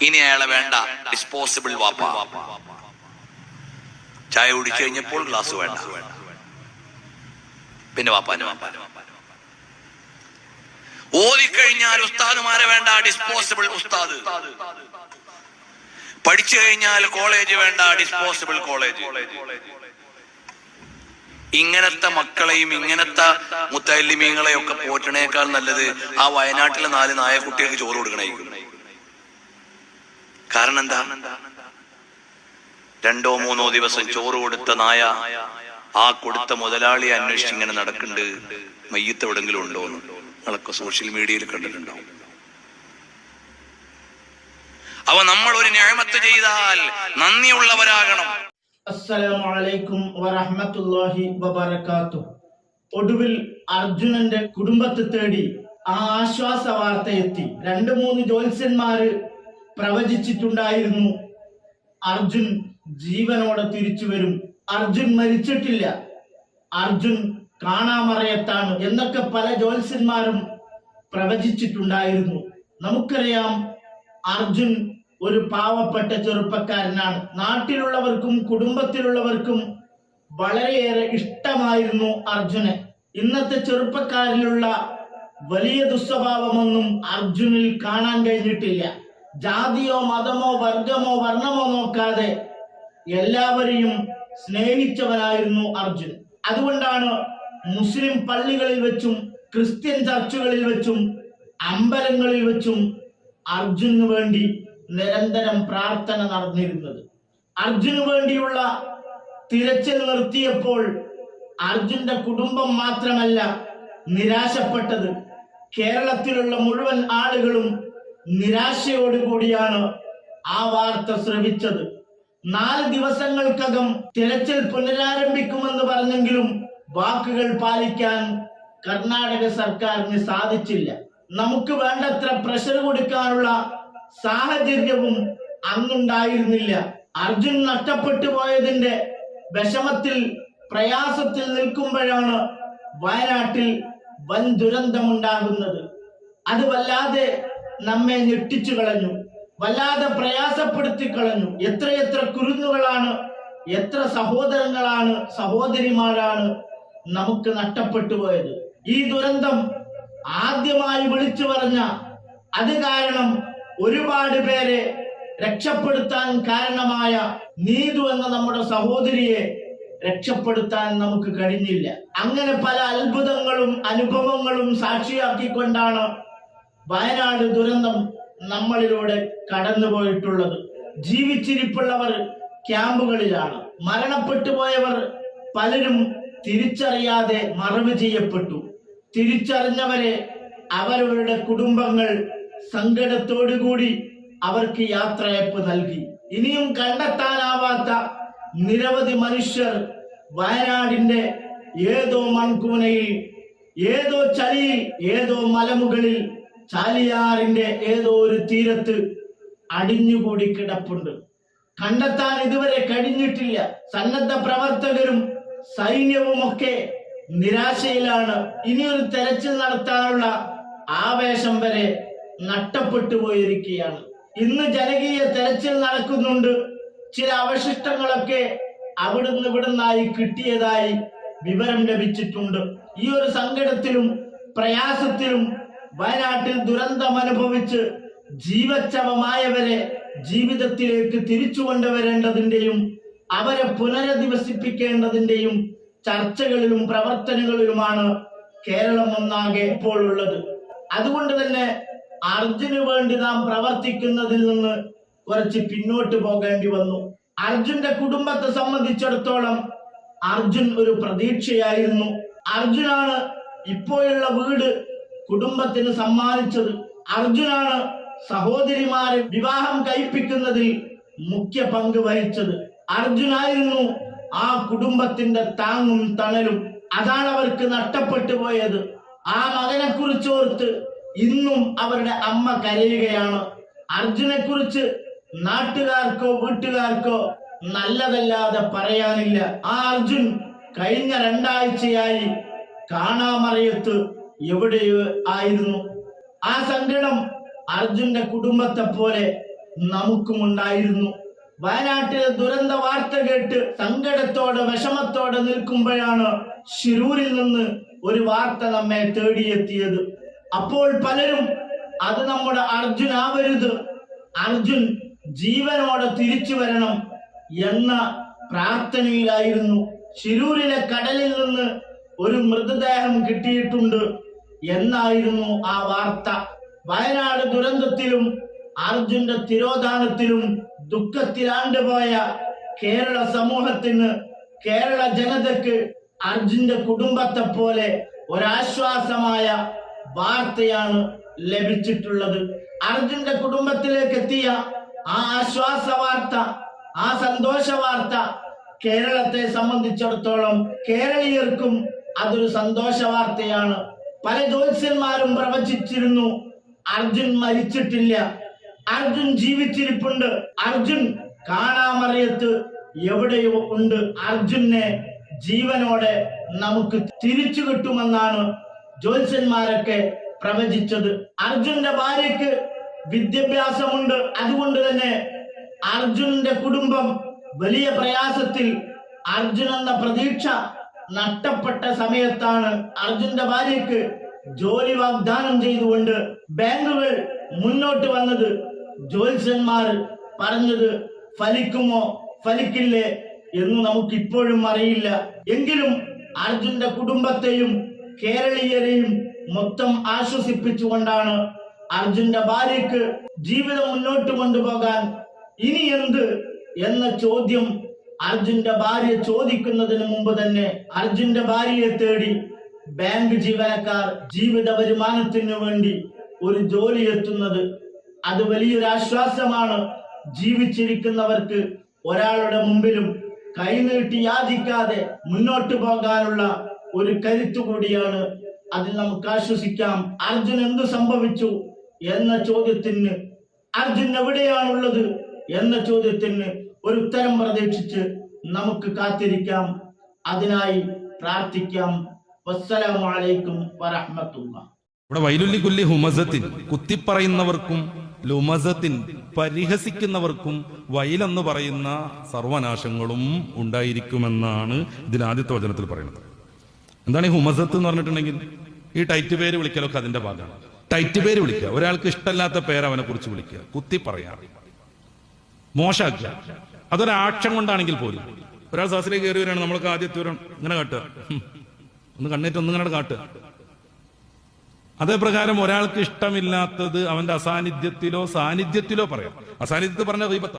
ഇനി അയാളെ വേണ്ട. ഡിസ്പോസിബിൾ വാപ്പ. ചായ കുടിച്ചു കഴിഞ്ഞപ്പോൾ ഗ്ലാസ് വേണ്ട. പിന്നെ വാപ്പാന് വാപ്പാന് ഓതിക്കഴിഞ്ഞാൽ ഉസ്താദുമാരെ വേണ്ട ഡിസ്പോസിബിൾ ഉസ്താദ്. പഠിച്ചു കഴിഞ്ഞാൽ കോളേജ് വേണ്ട ഡിസ്പോസിബിൾ കോളേജ്. ഇങ്ങനത്തെ മക്കളെയും ഇങ്ങനത്തെ മുത്തല്ലിമീങ്ങളെയും ഒക്കെ പോറ്റണേക്കാൾ നല്ലത് ആ വയനാട്ടിലെ നാല് നായ കുട്ടികൾക്ക് ചോറ് കൊടുക്കണായിരിക്കും. കാരണം എന്താ? രണ്ടോ മൂന്നോ ദിവസം ചോറ് കൊടുത്ത നായ ആ കൊടുത്ത മുതലാളി അന്വേഷിച്ച് ഇങ്ങനെ നടക്കുന്നുണ്ട്. മയ്യത്ത് എവിടെങ്കിലും ഉണ്ടോ എന്ന്. നിങ്ങളൊക്കെ സോഷ്യൽ മീഡിയയിൽ കണ്ടിട്ടുണ്ടാവും. അവ നമ്മൾ ഒരു ഞാമത്ത് ചെയ്താൽ നന്ദിയുള്ളവരാകണം. അസ്സലാമു അലൈക്കും വറഹ്മത്തുള്ളാഹി വബറകാത്തു. ഒടുവിൽ അർജുനന്റെ കുടുംബത്തെ തേടി ആ ആശ്വാസ വാർത്ത എത്തി രണ്ട് മൂന്ന് ജ്യോത്സ്യന്മാര് പ്രവചിച്ചിട്ടുണ്ടായിരുന്നു. അർജുൻ ജീവനോടെ തിരിച്ചു വരും. അർജുൻ മരിച്ചിട്ടില്ല. അർജുൻ കാണാമറയത്താണ് എന്നൊക്കെ പല ജ്യോത്സ്യന്മാരും പ്രവചിച്ചിട്ടുണ്ടായിരുന്നു. നമുക്കറിയാം അർജുൻ ഒരു പാവപ്പെട്ട ചെറുപ്പക്കാരനാണ്. നാട്ടിലുള്ളവർക്കും കുടുംബത്തിലുള്ളവർക്കും വളരെയേറെ ഇഷ്ടമായിരുന്നു അർജുനെ. ഇന്നത്തെ ചെറുപ്പക്കാരിലുള്ള വലിയ ദുസ്വഭാവമൊന്നും അർജുനിൽ കാണാൻ കഴിഞ്ഞിട്ടില്ല. ജാതിയോ മതമോ വർഗമോ വർണമോ നോക്കാതെ എല്ലാവരെയും സ്നേഹിച്ചവനായിരുന്നു അർജുൻ. അതുകൊണ്ടാണ് മുസ്ലിം പള്ളികളിൽ വെച്ചും ക്രിസ്ത്യൻ ചർച്ചുകളിൽ വെച്ചും അമ്പലങ്ങളിൽ വെച്ചും അർജുനു വേണ്ടി നിരന്തരം പ്രാർത്ഥന നടന്നിരുന്നത്. അർജുനു വേണ്ടിയുള്ള തിരച്ചിൽ നിർത്തിയപ്പോൾ അർജുന്റെ കുടുംബം മാത്രമല്ല നിരാശപ്പെട്ടത്. കേരളത്തിലുള്ള മുഴുവൻ ആളുകളും നിരാശയോടുകൂടിയാണ് ആ വാർത്ത ശ്രവിച്ചത്. നാല് ദിവസങ്ങൾക്കകം തിരച്ചിൽ പുനരാരംഭിക്കുമെന്ന് പറഞ്ഞെങ്കിലും വാക്കുകൾ പാലിക്കാൻ കർണാടക സർക്കാരിന് സാധിച്ചില്ല. നമുക്ക് വേണ്ടത്ര പ്രഷർ കൊടുക്കാനുള്ള സാഹചര്യവും അന്നുണ്ടായിരുന്നില്ല. അർജുൻ നഷ്ടപ്പെട്ടു പോയതിന്റെ വിഷമത്തിൽ പ്രയാസത്തിൽ നിൽക്കുമ്പോഴാണ് വയനാട്ടിൽ വൻ ദുരന്തമുണ്ടാകുന്നത്. അത് വല്ലാതെ നമ്മെ ഞെട്ടിച്ചു കളഞ്ഞു. വല്ലാതെ പ്രയാസപ്പെടുത്തി കളഞ്ഞു. എത്രയെത്ര കുരുന്നുകളാണ് എത്ര സഹോദരങ്ങളാണ് സഹോദരിമാരാണ് നമുക്ക് നഷ്ടപ്പെട്ടു പോയത്. ഈ ദുരന്തം ആദ്യമായി വിളിച്ചു പറഞ്ഞ അത് കാരണം ഒരുപാട് പേരെ രക്ഷപ്പെടുത്താൻ കാരണമായ നീതു എന്ന നമ്മുടെ സഹോദരിയെ രക്ഷപ്പെടുത്താൻ നമുക്ക് കഴിഞ്ഞില്ല. അങ്ങനെ പല അത്ഭുതങ്ങളും അനുഭവങ്ങളും സാക്ഷിയാക്കിക്കൊണ്ടാണ് വയനാട് ദുരന്തം നമ്മളിലൂടെ കടന്നുപോയിട്ടുള്ളത്. ജീവിച്ചിരിപ്പുള്ളവർ ക്യാമ്പുകളിലാണ്. മരണപ്പെട്ടു പോയവർ പലരും തിരിച്ചറിയാതെ മറവ് ചെയ്യപ്പെട്ടു. തിരിച്ചറിഞ്ഞവരെ അവരവരുടെ കുടുംബങ്ങൾ സങ്കടത്തോടുകൂടി അവർക്ക് യാത്രയപ്പ് നൽകി. ഇനിയും കണ്ടെത്താനാവാത്ത നിരവധി മനുഷ്യർ വയനാടിന്റെ ഏതോ മൺകൂനയിൽ ഏതോ ചളിയിൽ ഏതോ മലമുകളിൽ ചാലിയാറിന്റെ ഏതോ ഒരു തീരത്ത് അടിഞ്ഞുകൂടി കിടപ്പുണ്ട്. കണ്ടെത്താൻ ഇതുവരെ കഴിഞ്ഞിട്ടില്ല. സന്നദ്ധ പ്രവർത്തകരും സൈന്യവുമൊക്കെ നിരാശയിലാണ്. ഇനിയൊരു തെരച്ചിൽ നടത്താനുള്ള ആവേശം വരെ നഷ്ടപ്പെട്ടു പോയിരിക്കുകയാണ്. ഇന്ന് ജനകീയ തെരച്ചിൽ നടക്കുന്നുണ്ട്. ചില അവശിഷ്ടങ്ങളൊക്കെ അവിടുന്ന് ഇവിടുന്നായി കിട്ടിയതായി വിവരം ലഭിച്ചിട്ടുണ്ട്. ഈ ഒരു സങ്കടത്തിലും പ്രയാസത്തിലും വയനാട്ടിൽ ദുരന്തം അനുഭവിച്ച് ജീവച്ചവമായവരെ ജീവിതത്തിലേക്ക് തിരിച്ചു കൊണ്ടുവരേണ്ടതിന്റെയും അവരെ പുനരധിവസിപ്പിക്കേണ്ടതിന്റെയും ചർച്ചകളിലും പ്രവർത്തനങ്ങളിലുമാണ് കേരളം ഒന്നാകെ ഇപ്പോൾ ഉള്ളത്. അതുകൊണ്ട് തന്നെ അർജുന് വേണ്ടി നാം പ്രവർത്തിക്കുന്നതിൽ നിന്ന് കുറച്ച് പിന്നോട്ട് പോകേണ്ടി വന്നു. അർജുന്റെ കുടുംബത്തെ സംബന്ധിച്ചിടത്തോളം അർജുൻ ഒരു പ്രതീക്ഷയായിരുന്നു. അർജുനാണ് ഇപ്പോഴുള്ള വീട് കുടുംബത്തിന് സമ്മാനിച്ചത് അർജുനാണ് സഹോദരിമാരെ വിവാഹം കഴിപ്പിക്കുന്നതിൽ മുഖ്യ പങ്ക് വഹിച്ചത്. അർജുനായിരുന്നു ആ കുടുംബത്തിന്റെ താങ്ങും തണലും. അതാണ് അവർക്ക് നഷ്ടപ്പെട്ടു പോയത്. ആ മകനെ കുറിച്ച് ഓർത്ത് ഇന്നും അവരുടെ അമ്മ കരയുകയാണ്. അർജുനെ കുറിച്ച് നാട്ടുകാർക്കോ വീട്ടുകാർക്കോ നല്ലതല്ലാതെ പറയാനില്ല. ആ അർജുൻ കഴിഞ്ഞ രണ്ടാഴ്ചയായി കാണാമറയത്ത് എവിടെയോ ആയിരുന്നു. ആ സങ്കടം അർജുന്റെ കുടുംബത്തെ പോലെ നമുക്കും ഉണ്ടായിരുന്നു വയനാട്ടിലെ ദുരന്ത വാർത്ത കേട്ട് സങ്കടത്തോടെ വിഷമത്തോടെ നിൽക്കുമ്പോഴാണ് ഷിരൂരിൽ നിന്ന് ഒരു വാർത്ത നമ്മെ തേടിയെത്തിയത്. അപ്പോൾ പലരും അത് നമ്മുടെ അർജുൻ ആവരുത്. അർജുൻ ജീവനോടെ തിരിച്ചു വരണം എന്ന പ്രാർത്ഥനയിലായിരുന്നു. ഷിരൂരിലെ കടലിൽ നിന്ന് ഒരു മൃതദേഹം കിട്ടിയിട്ടുണ്ട്. എന്നായിരുന്നു ആ വാർത്ത. വയനാട് ദുരന്തത്തിലും അർജുന്റെ തിരോധാനത്തിലും ദുഃഖത്തിലാണ്ടുപോയ കേരള സമൂഹത്തിന് കേരള ജനതക്ക് അർജുന്റെ കുടുംബത്തെ പോലെ ഒരാശ്വാസമായ വാർത്തയാണ് ലഭിച്ചിട്ടുള്ളത്. അർജുന്റെ കുടുംബത്തിലേക്ക് എത്തിയ ആ ആശ്വാസ വാർത്ത ആ സന്തോഷ വാർത്ത കേരളത്തെ സംബന്ധിച്ചിടത്തോളം കേരളീയർക്കും അതൊരു സന്തോഷ വാർത്തയാണ്. പല ജ്യോത്സ്യന്മാരും പ്രവചിച്ചിരുന്നു അർജുൻ മരിച്ചിട്ടില്ല. അർജുൻ ജീവിച്ചിരിപ്പുണ്ട്. അർജുൻ കാണാമറിയത്ത് എവിടെയോ ഉണ്ട്. അർജുനെ ജീവനോടെ നമുക്ക് തിരിച്ചു കിട്ടുമെന്നാണ് ജ്യോത്സ്യന്മാരൊക്കെ പ്രവചിച്ചത്. അർജുന്റെ ഭാര്യക്ക് വിദ്യാഭ്യാസമുണ്ട്. അതുകൊണ്ട് തന്നെ അർജുന്റെ കുടുംബം വലിയ പ്രയാസത്തിൽ അർജുൻ എന്ന പ്രതീക്ഷ നഷ്ടപ്പെട്ട സമയത്താണ് അർജുന്റെ ഭാര്യയ്ക്ക് ജോലി വാഗ്ദാനം ചെയ്തുകൊണ്ട് ബാങ്കുകൾ മുന്നോട്ട് വന്നത്. ജ്യോത്സ്യന്മാർ പറഞ്ഞത് ഫലിക്കുമോ? ഫലിക്കില്ലേ എന്ന് നമുക്ക് ഇപ്പോഴും അറിയില്ല. എങ്കിലും അർജുന്റെ കുടുംബത്തെയും കേരളീയരെയും മൊത്തം ആശ്വസിപ്പിച്ചുകൊണ്ടാണ് അർജുന്റെ ഭാര്യയ്ക്ക് ജീവിതം മുന്നോട്ട് കൊണ്ടുപോകാൻ ഇനി എന്ത് എന്ന ചോദ്യം അർജുന്റെ ഭാര്യ ചോദിക്കുന്നതിന് മുമ്പ് തന്നെ അർജുന്റെ ഭാര്യയെ തേടി ബാങ്ക് ജീവനക്കാർ ജീവിത വരുമാനത്തിന് വേണ്ടി ഒരു ജോലി എത്തുന്നത്. അത് വലിയൊരു ആശ്വാസമാണ്. ജീവിച്ചിരിക്കുന്നവർക്ക് ഒരാളുടെ മുമ്പിലും കൈനീട്ടി യാചിക്കാതെ മുന്നോട്ട് പോകാനുള്ള ഒരു കരുത്തു കൂടിയാണ്. അതിൽ നമുക്ക് ആശ്വസിക്കാം. അർജുൻ എന്ത് സംഭവിച്ചു എന്ന ചോദ്യത്തിന് അർജുൻ എവിടെയാണുള്ളത്? എന്ന ചോദ്യത്തിന് ഒരു ഉത്തരം പ്രതീക്ഷിച്ച് നമുക്ക് കാത്തിരിക്കാം. അതിനായി പ്രാർത്ഥിക്കാം. വസ്സലാമലൈക്കും അലൈക്കും വറഹ്മത്തുള്ളാഹി ഇവിടെ വൈലുല്ലി കുല്ലി ഹുമസത്തിൻ കുത്തിപ്പറയുന്നവർക്കും ലുമസത്തിൻ പരിഹസിക്കുന്നവർക്കും വൈലെന്ന് പറയുന്ന സർവനാശങ്ങളും ഉണ്ടായിരിക്കുമെന്നാണ് ഇതിൽ ആദ്യത്തെ വചനത്തിൽ പറയുന്നത്. എന്താണ് ഈ ഹുമസത്ത് എന്ന് പറഞ്ഞിട്ടുണ്ടെങ്കിൽ? ഈ ടൈറ്റ് പേര് വിളിക്കലൊക്കെ അതിന്റെ ഭാഗമാണ്. ടൈറ്റ് പേര് വിളിക്കുക. ഒരാൾക്ക് ഇഷ്ടമല്ലാത്ത പേര് അവനെ കുറിച്ച് വിളിക്കുക. കുത്തി പറയാ മോശാക്കുക അതൊരാക്ഷം കൊണ്ടാണെങ്കിൽ പോലും. ഒരാൾ സാസിലേക്ക് കയറി വരികയാണ് നമ്മൾക്ക് ആദ്യത്തെ ഒരു ഇങ്ങനെ കാട്ടുക. ഒന്ന് കണ്ണേറ്റ് ഒന്നിങ്ങനെ കാട്ടുക. അതേപ്രകാരം ഒരാൾക്ക് ഇഷ്ടമില്ലാത്തത് അവന്റെ അസാന്നിധ്യത്തിലോ സാന്നിധ്യത്തിലോ പറയാം. അസാന്നിധ്യത്തിൽ പറഞ്ഞ